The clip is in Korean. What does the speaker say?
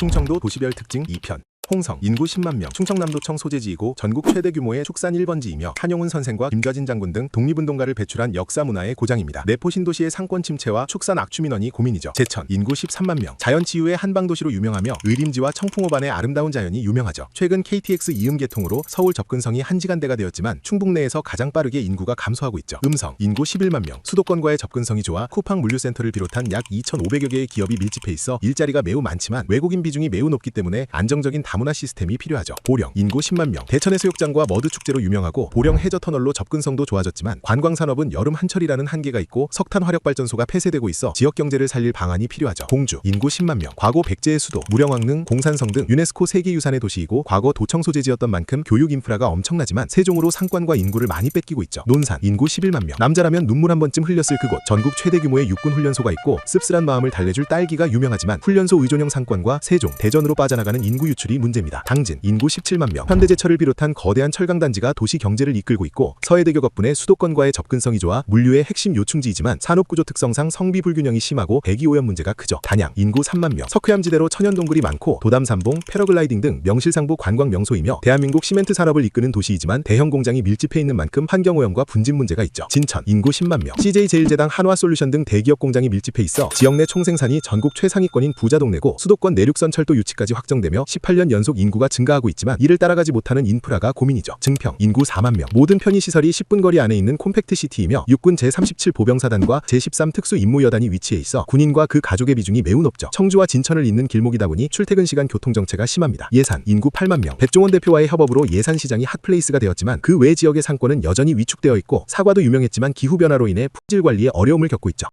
충청도 도시별 특징 2편 홍성 인구 10만 명 충청남도청 소재지이고 전국 최대 규모의 축산 1번지이며 한용운 선생과 김좌진 장군 등 독립운동가를 배출한 역사 문화의 고장입니다. 내포 신도시의 상권 침체와 축산 악취 민원이 고민이죠. 제천 인구 13만 명 자연치유의 한방도시로 유명하며 의림지와 청풍호반의 아름다운 자연이 유명하죠. 최근 KTX 이음 개통으로 서울 접근성이 한시간대가 되었지만 충북 내에서 가장 빠르게 인구가 감소하고 있죠. 음성 인구 11만 명 수도권과의 접근성이 좋아 쿠팡 물류센터를 비롯한 약 2,500여 개의 기업이 밀집해 있어 일자리가 매우 많지만 외국인 비중이 매우 높기 때문에 안정적인 다문화 시스템이 필요하죠. 보령 인구 10만 명 대천해수욕장과 머드 축제로 유명하고 보령 해저 터널로 접근성도 좋아졌지만 관광 산업은 여름 한철이라는 한계가 있고 석탄 화력 발전소가 폐쇄되고 있어 지역 경제를 살릴 방안이 필요하죠. 공주 인구 10만 명 과거 백제의 수도 무령왕릉 공산성 등 유네스코 세계유산의 도시이고 과거 도청 소재지였던 만큼 교육 인프라가 엄청나지만 세종으로 상권과 인구를 많이 뺏기고 있죠. 논산 인구 11만 명 남자라면 눈물 한 번쯤 흘렸을 그곳 전국 최대 규모의 육군 훈련소가 있고 씁쓸한 마음을 달래줄 딸기가 유명하지만 훈련소 의존형 상권과 세종 대전으로 빠져나가는 인구 유출이 문제 입니다. 당진 인구 17만 명 현대제철을 비롯한 거대한 철강 단지가 도시 경제를 이끌고 있고 서해대교 덕분에 수도권과의 접근성이 좋아 물류의 핵심 요충지이지만 산업구조 특성상 성비 불균형이 심하고 대기 오염 문제가 크죠. 단양 인구 3만 명 석회암지대로 천연 동굴이 많고 도담산봉 패러글라이딩 등 명실상부 관광 명소이며 대한민국 시멘트 산업을 이끄는 도시이지만 대형 공장이 밀집해 있는 만큼 환경 오염과 분진 문제가 있죠. 진천 인구 10만 명 CJ 제일제당 한화솔루션 등 대기업 공장이 밀집해 있어 지역 내 총생산이 전국 최상위권인 부자 동네고 수도권 내륙선 철도 유치까지 확정되며 18년 연속 인구가 증가하고 있지만 이를 따라가지 못하는 인프라가 고민이죠. 증평 인구 4만 명 모든 편의시설이 10분 거리 안에 있는 콤팩트 시티이며 육군 제37 보병사단과 제13 특수 임무여단이 위치해 있어 군인과 그 가족의 비중이 매우 높죠. 청주와 진천을 잇는 길목이다 보니 출퇴근 시간 교통 정체가 심합니다. 예산 인구 8만 명 백종원 대표와의 협업으로 예산시장이 핫플레이스가 되었지만 그 외 지역의 상권은 여전히 위축되어 있고 사과도 유명했지만 기후 변화로 인해 품질 관리에 어려움을 겪고 있죠.